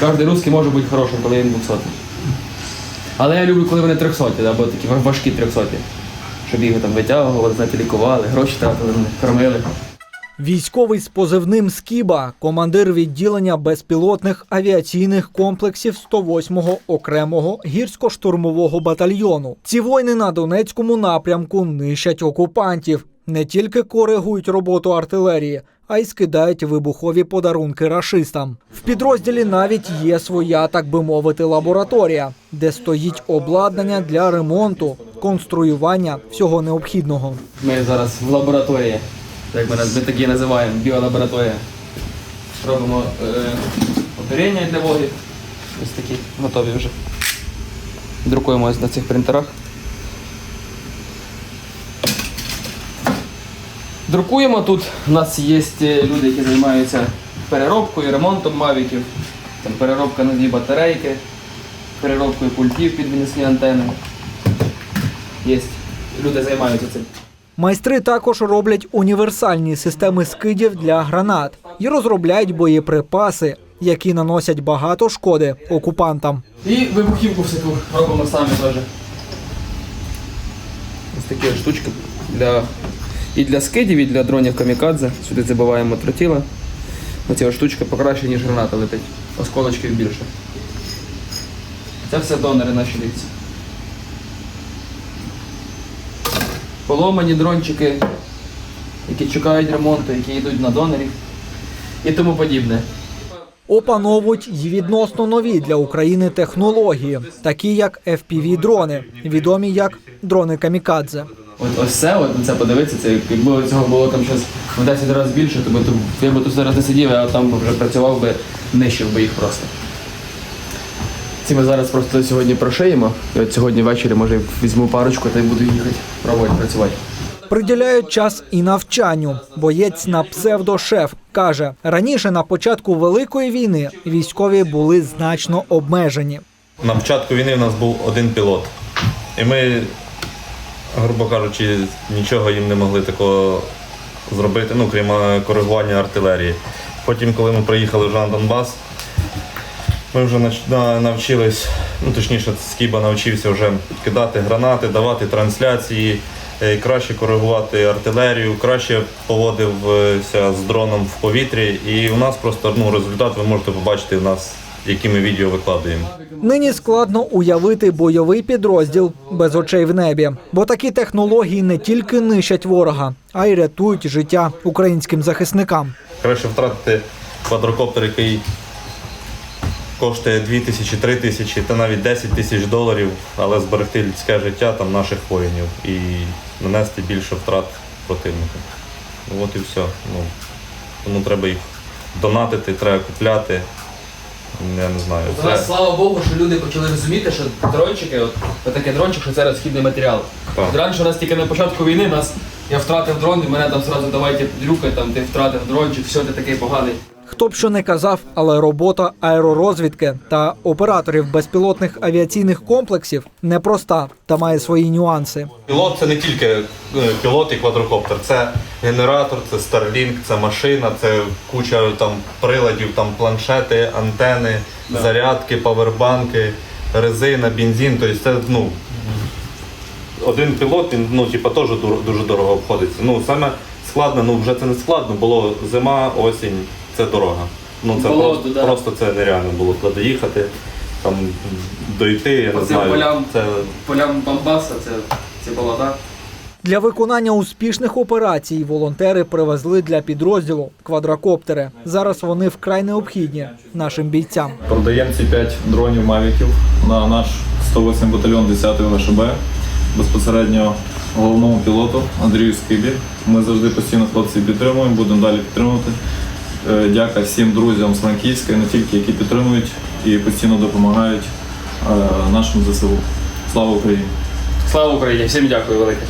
Кожен русський може бути хорошим, коли він 200. Але я люблю, коли вони 300, або такі важкі 300. Щоб їх там витягували, знаєте, лікували, гроші тратили, кормили. Військовий з позивним Скіба, командир відділення безпілотних авіаційних комплексів 108-го окремого гірсько-штурмового батальйону. Ці воїни на Донецькому напрямку нищать окупантів, не тільки коригують роботу артилерії, а й скидають вибухові подарунки рашистам. В підрозділі навіть є своя, так би мовити, лабораторія, де стоїть обладнання для ремонту, конструювання всього необхідного. Ми зараз в лабораторії, як ми, такі називаємо, біолабораторія. Робимо е, оперення для вогів. Ось такі готові вже. Друкуємо на цих принтерах. Друкуємо тут. У нас є е, люди, які займаються переробкою, ремонтом мавіків. Там переробка на дві батарейки, переробкою пультів під винесні антени. Є. Люди займаються цим. Майстри також роблять універсальні системи скидів для гранат і розробляють боєприпаси, які наносять багато шкоди окупантам. І вибухівку всяку робимо самі теж. Ось такі штучки для, і для скидів, і для дронів камікадзе. Сюди забиваємо тротіла. Оці от штучки покраще, ніж граната летить. Осколочків більше. Це все донори наші дивіться. Поломані дрончики, які чекають ремонту, які йдуть на донорів і тому подібне. Опановують й відносно нові для України технології, такі як fpv дрони відомі як дрони камікадзе. От ось це, от на це подивитися, це якби цього було там щось в 10 разів більше, то би тут я би тут зараз не сидів, а там вже працював би, нищив би їх просто. Ці ми зараз просто сьогодні прошиємо. І от сьогодні ввечері може візьму парочку та й буду їхати пробувати працювати. Приділяють час і навчанню. Боєць на псевдошеф каже, раніше на початку великої війни військові були значно обмежені. На початку війни в нас був один пілот. І ми, грубо кажучи, нічого їм не могли такого зробити, ну, крім е, коригування артилерії. Потім, коли ми приїхали в Жан Донбас, ми вже навчились, ну точніше, Скіба навчився вже кидати гранати, давати трансляції, е, краще коригувати артилерію, краще поводився з дроном в повітрі. І у нас просто ну, результат ви можете побачити в нас, які ми відео викладаємо. Нині складно уявити бойовий підрозділ без очей в небі, бо такі технології не тільки нищать ворога, а й рятують життя українським захисникам. Краще втратити квадрокоптер, який коштує 2 тисячі, 3 тисячі та навіть 10 тисяч доларів, але зберегти людське життя там наших воїнів і нанести більше втрат противнику. Ну, От і все. Ну, тому треба їх донатити, треба купляти. Я не знаю. Зараз, слава Богу, що люди почали розуміти, що дрончики, от, от таке дрончик, що це розхідний матеріал. Так. От Раніше у нас тільки на початку війни нас я втратив дрон, і мене там зразу давайте дрюкай, там ти втратив дрончик, все, ти такий поганий. Хто б що не казав, але робота аеророзвідки та операторів безпілотних авіаційних комплексів непроста та має свої нюанси. Пілот це не тільки е, пілот і квадрокоптер, це генератор, це Starlink, це машина, це куча там приладів, там планшети, антени, зарядки, павербанки, резина, бензин. Тобто це ну, один пілот, він ну, типу, теж дуже дорого обходиться. Ну, саме складно, ну вже це не складно, було зима, осінь, це дорога. Ну, це Болото, просто, да. просто це нереально було туди їхати, там дойти, я не Оцим знаю. полям, Це полям Донбаса, це, це болота. Для виконання успішних операцій волонтери привезли для підрозділу квадрокоптери. Зараз вони вкрай необхідні нашим бійцям. Продаємо ці 5 дронів Мавіків на наш 108 батальйон 10-ї ВШБ, безпосередньо головному пілоту Андрію Скибі. Ми завжди постійно хлопців підтримуємо, будемо далі підтримувати. Е, Дяка всім друзям з Франківська, не тільки, які підтримують і постійно допомагають нашим нашому ЗСУ. Слава Україні! Слава Україні! Всім дякую велике.